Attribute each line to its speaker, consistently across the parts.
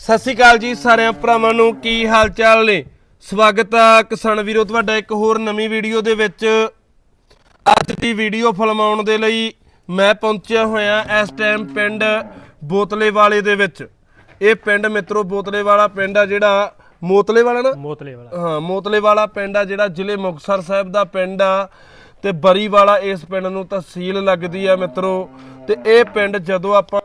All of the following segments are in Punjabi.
Speaker 1: ਸਤਿ ਸ਼੍ਰੀ ਅਕਾਲ ਜੀ ਸਾਰਿਆਂ ਭਰਾਵਾਂ ਨੂੰ ਕੀ ਹਾਲ ਚਾਲ ਨੇ? ਸਵਾਗਤ ਆ ਕਿਸਾਨ ਵੀਰੋ ਤੁਹਾਡਾ ਇੱਕ ਹੋਰ ਨਵੀਂ ਵੀਡੀਓ ਦੇ ਵਿੱਚ। ਅੱਜ ਦੀ ਵੀਡੀਓ ਫਿਲਮਾਉਣ ਦੇ ਲਈ ਮੈਂ ਪਹੁੰਚਿਆ ਹੋਇਆ ਇਸ ਟਾਈਮ ਪਿੰਡ ਬੋਤਲੇ ਵਾਲੇ ਦੇ ਵਿੱਚ। ਇਹ ਪਿੰਡ ਮਿੱਤਰੋ ਬੋਤਲੇ ਵਾਲਾ ਪਿੰਡ ਆ ਜਿਹੜਾ ਮੋਤਲੇ ਵਾਲਾ ਨਾ?
Speaker 2: ਮੋਤਲੇ ਵਾਲਾ
Speaker 1: ਹਾਂ ਮੋਤਲੇ ਵਾਲਾ ਪਿੰਡ ਆ ਜਿਹੜਾ ਜ਼ਿਲ੍ਹੇ ਮੁਕਤਸਰ ਸਾਹਿਬ ਦਾ ਪਿੰਡ ਆ ਤੇ ਬਰੀ ਵਾਲਾ ਇਸ ਪਿੰਡ ਨੂੰ ਤਹਿਸੀਲ ਲੱਗਦੀ ਆ ਮਿੱਤਰੋ। ਤੇ ਇਹ ਪਿੰਡ ਜਦੋਂ ਆਪਾਂ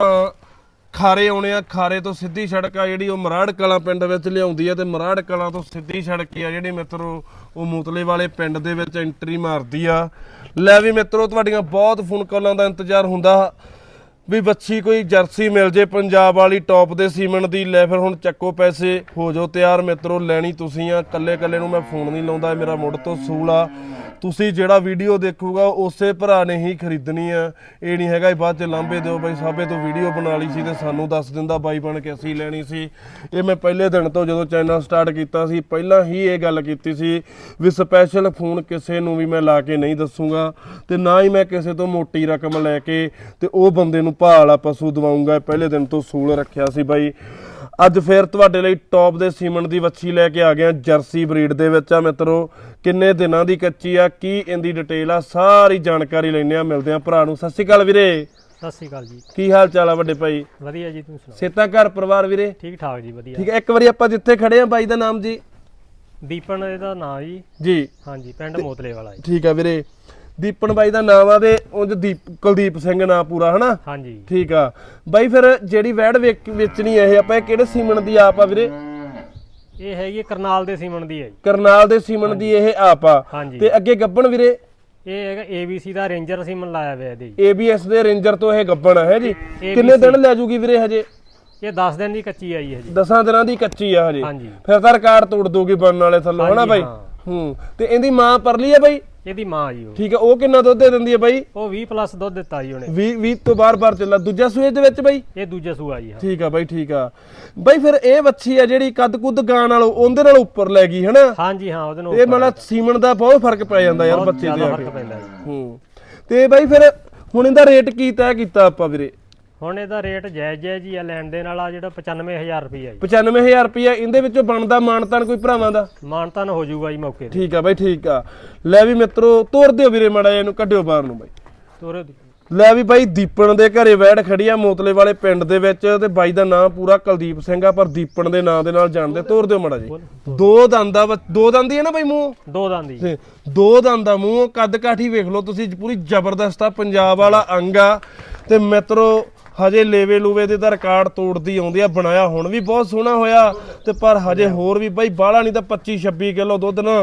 Speaker 1: ਖਾਰੇ ਆਉਣੇ ਆ, ਖਾਰੇ ਤੋਂ ਸਿੱਧੀ ਸੜਕ ਆ ਜਿਹੜੀ ਉਹ ਮਰਾੜ ਕਲਾਂ ਪਿੰਡ ਵਿੱਚ ਲਿਆਉਂਦੀ ਆ ਤੇ ਮਰਾੜ ਕਲਾਂ ਤੋਂ ਸਿੱਧੀ ਸੜਕ ਆ ਜਿਹੜੀ ਮਿੱਤਰੋ, ਉਹ ਮੋਤਲੇ ਵਾਲੇ ਪਿੰਡ ਦੇ ਵਿੱਚ ਐਂਟਰੀ ਮਾਰਦੀ ਆ। ਲੈ ਵੀ ਮਿੱਤਰੋ, ਤੁਹਾਡੀਆਂ ਬਹੁਤ ਫੋਨ ਕਾਲਾਂ ਦਾ ਇੰਤਜ਼ਾਰ ਹੁੰਦਾ। ਵੀ ਬੱਚੀ ਕੋਈ ਜਰਸੀ ਮਿਲ ਜੇ ਪੰਜਾਬ ਵਾਲੀ ਟੌਪ ਦੇ ਸੀਮਨ ਦੀ, ਲੈ ਫਿਰ ਹੁਣ ਚੱਕੋ ਪੈਸੇ, ਹੋ ਜਾਓ ਤਿਆਰ। ਮਿੱਤਰੋ, ਲੈਣੀ ਤੁਸੀਂ ਆ ਕੱਲੇ ਕੱਲੇ ਨੂੰ ਮੈਂ ਫੋਨ ਨਹੀਂ ਲਾਉਂਦਾ ਮੇਰਾ ਮੁੱਢ ਤੋਂ ਸੂਲ ਆ। ਤੁਸੀਂ ਜਿਹੜਾ ਵੀਡੀਓ ਦੇਖੂਗਾ, ਉਸੇ ਭਰਾ ਨੇ ਹੀ ਖਰੀਦਣੀ ਆ। ਇਹ ਨਹੀਂ ਹੈਗਾ ਵੀ ਬਾਅਦ ਚ ਲਾਂਬੇ ਦਿਓ ਬਾਈ, ਸਾਬੇ ਤੋਂ ਵੀਡੀਓ ਬਣਾ ਲਈ ਸੀ ਤੇ ਸਾਨੂੰ ਦੱਸ ਦਿੰਦਾ ਬਾਈ ਬਣ ਕੇ ਅਸੀਂ ਲੈਣੀ ਸੀ। ਇਹ ਮੈਂ ਪਹਿਲੇ ਦਿਨ ਤੋਂ ਜਦੋਂ ਚੈਨਲ ਸਟਾਰਟ ਕੀਤਾ ਸੀ, ਪਹਿਲਾਂ ਹੀ ਇਹ ਗੱਲ ਕੀਤੀ ਸੀ ਵੀ ਸਪੈਸ਼ਲ ਫੋਨ ਕਿਸੇ ਨੂੰ ਵੀ ਮੈਂ ਲਾ ਕੇ ਨਹੀਂ ਦੱਸੂਗਾ ਤੇ ਨਾ ਹੀ ਮੈਂ ਕਿਸੇ ਤੋਂ ਮੋਟੀ ਰਕਮ ਲੈ ਕੇ ਤੇ ਉਹ ਬੰਦੇ ਨੂੰ ਭਾਅ ਵਾਲਾ ਪਸ਼ੂ ਦਵਾਉਂਗਾ। ਪਹਿਲੇ ਦਿਨ ਤੋਂ ਸੂਲ ਰੱਖਿਆ ਸੀ ਬਾਈ। ਅੱਜ ਫੇਰ ਤੁਹਾਡੇ ਲਈ ਟੌਪ ਦੇ ਸੀਮਨ ਦੀ ਵੱਛੀ ਲੈ ਕੇ ਆ ਗਿਆ ਜਰਸੀ ਬਰੀਡ ਦੇ ਵਿੱਚ ਆ ਮਿੱਤਰੋ। ਕਿੰਨੇ ਦਿਨਾਂ ਦੀ ਕੱਚੀ ਆ ਕੀ ਇਹਦੀ ਡਿਟੇਲ ਆ ਸਾਰੀ ਜਾਣਕਾਰੀ ਲੈਣੇ ਆ ਮਿਲਦੇ ਆ ਭਰਾ ਨੂੰ। ਸਤਿ ਸ਼੍ਰੀ ਅਕਾਲ ਵੀਰੇ।
Speaker 2: ਸਤਿ ਸ੍ਰੀ ਅਕਾਲ ਜੀ।
Speaker 1: ਕੀ ਹਾਲ ਚਾਲ ਆ ਵੱਡੇ ਭਾਈ?
Speaker 2: ਵਧੀਆ ਜੀ ਤੁਸੀਂ ਸੁਣਾਓ?
Speaker 1: ਸੇਤਾ ਘਰ ਪਰਿਵਾਰ ਵੀਰੇ?
Speaker 2: ਠੀਕ ਠਾਕ ਜੀ ਵਧੀਆ।
Speaker 1: ਠੀਕ ਹੈ ਇੱਕ ਵਾਰੀ ਆਪਾਂ ਜਿੱਥੇ ਖੜੇ ਆ ਬਾਈ ਦਾ ਨਾਮ ਜੀ?
Speaker 2: ਦੀਪਨ ਇਹਦਾ ਨਾਂ ਜੀ।
Speaker 1: ਜੀ।
Speaker 2: ਹਾਂਜੀ ਪਿੰਡ ਮੋਤਲੇ ਵਾਲਾ ਜੀ।
Speaker 1: ਠੀਕ ਆ ਵੀਰੇ। ਦੀਪਨ ਬਾਈ ਦਾ ਨਾਮ ਆ ਤੇ ਉਂਝ ਦੀਪ ਕੁਲਦੀਪ ਸਿੰਘ ਨਾਂ ਪੂਰਾ ਹਨਾ?
Speaker 2: ਹਾਂਜੀ।
Speaker 1: ਠੀਕ ਆ। ਬਾਈ ਫਿਰ ਜਿਹੜੀ ਵੈੜ ਵੇਚ- ਵੇਚਣੀ ਇਹ ਆਪਾਂ ਇਹ ਕਿਹੜੇ ਸੀਮਨ ਦੀ ਆਪ ਆ ਵੀਰੇ?
Speaker 2: ਇਹ ਹੈਗੀ ਹੈ ਕਰਨਾਲ ਦੇ ਸੀਮਨ ਦੀ ਹੈ ਜੀ।
Speaker 1: ਕਰਨਾਲ ਦੇ ਸੀਮਨ ਦੀ ਇਹ ਆਪ ਆ।
Speaker 2: ਹਾਂਜੀ।
Speaker 1: ਤੇ ਅੱਗੇ ਗੱਬਣ ਵੀਰੇ?
Speaker 2: ਇਹ ਹੈਗਾ ABC ਦਾ ਰੇਂਜਰ ਸੀਮਨ ਲਾਇਆ ਹੋਇਆ ਇਹਦੇ ਜੀ।
Speaker 1: ABS ਦੇ ਰੇਂਜਰ ਤੋਂ ਇਹ ਗੱਬਣ ਆ ਹੈ ਜੀ? ਕਿੰਨੇ ਦਿਨ ਲੈ ਜੂਗੀ ਵੀਰੇ ਹਜੇ?
Speaker 2: ਇਹ 10 ਦਿਨ ਦੀ ਕੱਚੀ ਆਈ ਹੈ ਜੀ।
Speaker 1: 10 ਦਿਨਾਂ ਦੀ ਕੱਚੀ ਆ ਹਜੇ।
Speaker 2: ਹਾਂਜੀ।
Speaker 1: ਫਿਰ ਤਾਂ ਰਿਕਾਰਡ ਤੋੜ ਦੋਗੀ ਬਣਨ ਵਾਲੇ ਥੱਲੋਂ ਹਨਾ
Speaker 2: ਹਾਂਜੀ,
Speaker 1: ਬਾਈ?
Speaker 2: ਹਾਂ।
Speaker 1: ਹੂੰ। ਤੇ ਇਹਦੀ ਮਾਂ ਪਰਲੀ ਆ ਬਾਈ?
Speaker 2: ਇਹਦੀ ਮਾਂ ਜੀ ਉਹ।
Speaker 1: ਠੀਕ ਆ ਉਹ ਕਿੰਨਾ ਦੁੱਧ ਦੇ ਦਿੰਦੀ ਹੈ ਬਾਈ?
Speaker 2: ਉਹ 20 ਪਲੱਸ ਦੁੱਧ ਦਿੱਤਾ ਜੀ ਉਹਨੇ।
Speaker 1: 20 20 ਤੋਂ ਬਾਰ-ਬਾਰ ਚੱਲਾ ਦੂਜਾ ਸੂਏ ਦੇ ਵਿੱਚ ਬਾਈ?
Speaker 2: ਇਹ ਦੂਜਾ ਸੂਆ ਜੀ ਹਾਂ।
Speaker 1: ਠੀਕ ਆ ਬਾਈ ਠੀਕ ਆ। ਬਾਈ ਫਿਰ ਇਹ ਵੱਛੀ ਆ ਜਿਹੜੀ ਕੱਦ ਕੁੱਦ ਗਾਣ ਵਾਲੋ ਉਹਦੇ ਨਾਲ ਉੱਪਰ ਲੈ ਗਈ ਹਨਾ?
Speaker 2: ਹਾਂਜੀ ਹਾਂ ਉਹਦੇ ਨੂੰ
Speaker 1: ਇਹ ਮਤਲਬ ਸੀਮਨ ਦਾ ਬਹੁਤ ਫ਼ਰਕ ਪੈ ਜਾਂਦਾ ਯਾਰ ਬੱਚੇ ਤੇ
Speaker 2: ਜ਼ਿਆਦਾ
Speaker 1: ਆ ਕੇ
Speaker 2: ਫ਼ਰਕ ਪੈਂਦਾ ਜੀ।
Speaker 1: ਹੂੰ। ਤੇ ਬਾਈ ਫਿਰ ਹੁਣ ਇਹਦਾ ਰੇਟ ਕੀ ਤੈਅ ਕੀਤਾ ਆਪਾਂ ਵੀਰੇ?
Speaker 2: ਹੁਣ ਇਹਦਾ ਰੇਟ ਜਾਇਜ਼ ਜਾਇਜ਼ ਹੀ ਆ ਲੈਣ ਦੇ ਨਾਲ ਆ ਜਿਹੜਾ 95000 ਰੁਪਈਆ ਜੀ।
Speaker 1: 95000 ਰੁਪਇਆ ਇਹਦੇ ਵਿੱਚੋਂ ਬਣਦਾ ਮਾਨਤਾਨ ਕੋਈ ਭਰਾਵਾਂ ਦਾ?
Speaker 2: ਮਾਨਤਾਨ ਹੋ ਜਾਊਗਾ ਜੀ ਮੌਕੇ ਤੇ।
Speaker 1: ਠੀਕ ਆ ਬਾਈ ਠੀਕ ਆ। ਲੈ ਵੀ ਮਿੱਤਰੋ ਤੋਰ ਦਿਓ ਵੀਰੇ ਮੜਾ ਇਹਨੂੰ ਕੱਢਿਓ ਬਾਹਰ ਨੂੰ ਬਾਈ।
Speaker 2: ਤੋਰੇ
Speaker 1: ਲੈ ਵੀ ਬਾਈ ਦੀਪਣ ਦੇ ਘਰੇ ਵੈੜ ਖੜੀ ਆ ਮੋਤਲੇ ਵਾਲੇ ਪਿੰਡ ਦੇ ਵਿੱਚ ਤੇ ਬਾਈ ਦਾ ਨਾਮ ਪੂਰਾ ਕੁਲਦੀਪ ਸਿੰਘ ਆ ਪਰ ਦੀਪਣ ਦੇ ਨਾਂ ਦੇ ਨਾਲ ਜਾਣਦੇ ਤੋਰ ਦਿਓ ਮੜਾ ਜੀ ਦੋ ਦੰਦ ਦੋ ਦੰਦ ਹੀ ਆ ਨਾ ਬਾਈ ਮੂੰਹ?
Speaker 2: ਦੋ ਦੰਦ
Speaker 1: ਤੇ ਦੋ ਦੰਦ ਦਾ ਮੂੰਹ ਕੱਦ ਕਾਠੀ ਵੇਖ ਲਓ ਤੁਸੀਂ ਪੂਰੀ ਜ਼ਬਰਦਸਤ ਆ ਪੰਜਾਬ ਵਾਲਾ ਅੰਗ ਆ। ਤੇ ਮਿੱਤਰੋ ਹਜੇ ਲੇਵੇ ਲੂਵੇ ਦੇ ਤਾਂ ਰਿਕਾਰਡ ਤੋੜਦੀ ਆਉਂਦੀ ਆ ਬਣਾਇਆ ਹੁਣ ਵੀ ਬਹੁਤ ਸੋਹਣਾ ਹੋਇਆ। ਤੇ ਪਰ ਹਜੇ ਹੋਰ ਵੀ ਬਾਈ ਬਾਹਲਾ ਨਹੀਂ ਤਾਂ 25 26 ਕਿਲੋ ਦੁੱਧ ਨਾ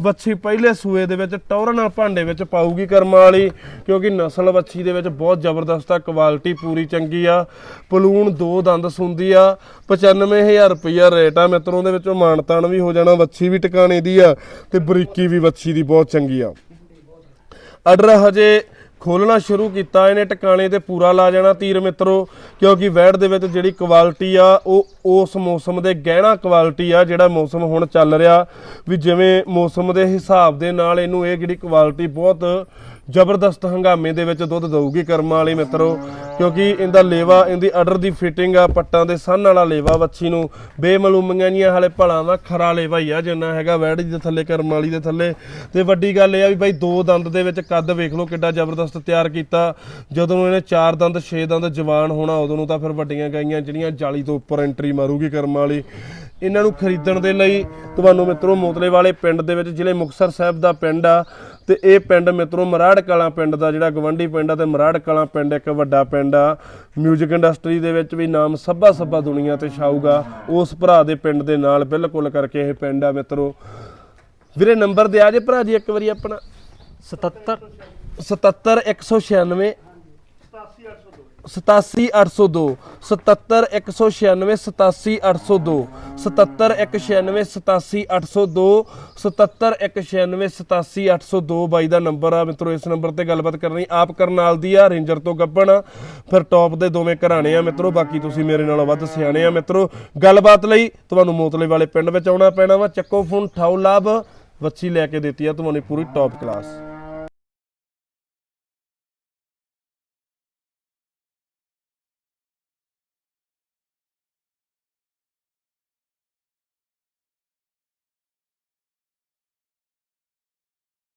Speaker 1: ਵੱਛੀ ਪਹਿਲੇ ਸੂਏ ਦੇ ਵਿੱਚ ਟੌਰ ਨਾਲ ਭਾਂਡੇ ਵਿੱਚ ਪਾਊਗੀ ਕਰਮਾਂ ਵਾਲੀ ਕਿਉਂਕਿ ਨਸਲ ਵੱਛੀ ਦੇ ਵਿੱਚ ਬਹੁਤ ਜ਼ਬਰਦਸਤ ਆ ਕੁਆਲਿਟੀ ਪੂਰੀ ਚੰਗੀ ਆ। ਪਲੂਣ ਦੋ ਦੰਦ ਸੁੰਦੀ ਆ 95000 ਰੁਪਇਆ ਰੇਟ ਆ ਮਿੱਤਰੋਂ ਦੇ ਵਿੱਚੋਂ ਮਾਨਤਾਨ ਵੀ ਹੋ ਜਾਣਾ ਵੱਛੀ ਵੀ ਟਿਕਾਣੇ ਦੀ ਆ ਤੇ ਬਰੀਕੀ ਵੀ ਵੱਛੀ ਦੀ ਬਹੁਤ ਚੰਗੀ ਆ। ਆਰਡਰ ਹਜੇ ਖੋਲਣਾ ਸ਼ੁਰੂ ਕੀਤਾ, ਇਹਨੇ ਟਿਕਾਣੇ ਤੇ ਪੂਰਾ ਲਾ ਜਾਣਾ ਤੀਰ ਮਿੱਤਰੋ, ਕਿਉਂਕਿ ਵੈੜ ਦੇ ਵਿੱਚ ਜਿਹੜੀ ਕੁਆਲਿਟੀ ਆ, ਉਹ ਉਸ ਮੌਸਮ ਦੇ ਗਹਿਣਾ ਕੁਆਲਿਟੀ ਆ, ਜਿਹੜਾ ਮੌਸਮ ਹੁਣ ਚੱਲ ਰਿਹਾ। ਵੀ ਜਿਵੇਂ ਮੌਸਮ ਦੇ ਹਿਸਾਬ ਦੇ ਨਾਲ ਇਹਨੂੰ ਇਹ ਜਿਹੜੀ ਕੁਆਲਿਟੀ ਬਹੁਤ ਜ਼ਬਰਦਸਤ ਹੰਗਾਮੇ ਦੇ ਵਿੱਚ ਦੁੱਧ ਦਊਗੀ ਕਰਮਾਂ ਵਾਲੀ ਮਿੱਤਰੋ, ਕਿਉਂਕਿ ਇਹਦਾ ਲੇਵਾ, ਇਹਦੀ ਅਡਰ ਦੀ ਫਿਟਿੰਗ ਆ, ਪੱਟਾਂ ਦੇ ਸੰਨ ਵਾਲਾ ਲੇਵਾ ਵੱਛੀ ਨੂੰ। ਬੇਮਲੂਮੀਆਂ ਜੀਆਂ ਹਲੇ ਭਲਾ ਦਾ ਖਰਾ ਲੇਵਾ ਹੀ ਆ, ਜਿੰਨਾ ਹੈਗਾ ਵੈੜ ਦੇ ਥੱਲੇ, ਕਰਮਾਂ ਵਾਲੀ ਦੇ ਥੱਲੇ। ਤੇ ਵੱਡੀ ਗੱਲ ਇਹ ਆ ਵੀ ਬਾਈ ਦੋ ਦੰਦ ਦੇ ਵਿੱਚ ਕੱਦ ਵੇਖ ਲਓ ਕਿੱਡਾ ਜ਼ਬਰਦਸਤ ਤਿਆਰ ਕੀਤਾ। ਜਦੋਂ ਇਹਨੇ ਚਾਰ ਦੰਦ, ਛੇ ਦੰਦ ਜਵਾਨ ਹੋਣਾ, ਉਦੋਂ ਨੂੰ ਤਾਂ ਫਿਰ ਵੱਡੀਆਂ ਗਾਈਆਂ ਜਿਹੜੀਆਂ ਜਾਲੀ ਤੋਂ ਉੱਪਰ ਐਂਟਰੀ ਮਾਰੂਗੀ ਕਰਮਾਂ ਵਾਲੀ। ਇਹਨਾਂ ਨੂੰ ਖਰੀਦਣ ਦੇ ਲਈ ਤੁਹਾਨੂੰ ਮਿੱਤਰੋ, ਮੋਤਲੇ ਵਾਲੇ ਪਿੰਡ ਦੇ ਵਿੱਚ ਜ਼ਿਲ੍ਹੇ ਮੁਕਤਸਰ ਸਾਹਿਬ ਦਾ ਪਿੰਡ ਆ। ਤੇ ਇਹ ਪਿੰਡ ਮਿੱਤਰੋ ਮਰਾੜ ਕਲਾਂ ਪਿੰਡ ਦਾ ਜਿਹੜਾ ਗਵੰਡੀ ਪਿੰਡ ਆ ਤੇ ਮਰਾੜ ਕਲਾਂ ਪਿੰਡ ਇੱਕ ਵੱਡਾ ਪਿੰਡ ਆ। 뮤직 ਇੰਡਸਟਰੀ ਦੇ ਵਿੱਚ ਵੀ ਨਾਮ ਸੱਭਾ ਸੱਭਾ ਦੁਨੀਆ ਤੇ ਛਾਊਗਾ। ਉਸ ਭਰਾ ਦੇ ਪਿੰਡ ਦੇ ਨਾਲ ਬਿਲਕੁਲ ਕਰਕੇ ਇਹ ਪਿੰਡ ਆ ਮਿੱਤਰੋ। ਵੀਰੇ ਨੰਬਰ ਦਿਆ ਜੇ ਭਰਾ ਜੀ ਇੱਕ ਵਾਰੀ ਆਪਣਾ।
Speaker 2: 77
Speaker 1: 77196 87802 77196 87802 77196 87802 77196 87802 ਬਾਈ ਦਾ ਨੰਬਰ ਆ। ਮਿੱਤਰੋ ਇਸ ਨੰਬਰ ਤੇ ਗੱਲਬਾਤ ਕਰਨੀ ਆਪ ਕਰਨਾਲ ਦੀ ਆ ਰੇਂਜਰ ਤੋਂ ਗੱਬਣ ਆ, ਫਿਰ ਟੌਪ ਦੇ ਦੋਵੇਂ ਘਰਾਣੇ ਆ ਮਿੱਤਰੋ। ਬਾਕੀ ਤੁਸੀਂ ਮੇਰੇ ਨਾਲੋਂ ਵੱਧ ਸਿਆਣੇ ਆ ਮਿੱਤਰੋ। ਗੱਲਬਾਤ ਲਈ ਤੁਹਾਨੂੰ ਮੋਤਲੇ ਵਾਲੇ ਪਿੰਡ ਵਿੱਚ ਆਉਣਾ ਪੈਣਾ ਵਾ। ਚੱਕੋ ਫੋਨ ਠਾਓ ਲਾਭ। ਵੱਛੀ ਲੈ ਕੇ ਦਿੱਤੀ ਆ ਤੁਹਾਨੂੰ ਪੂਰੀ ਟੌਪ ਕਲਾਸ।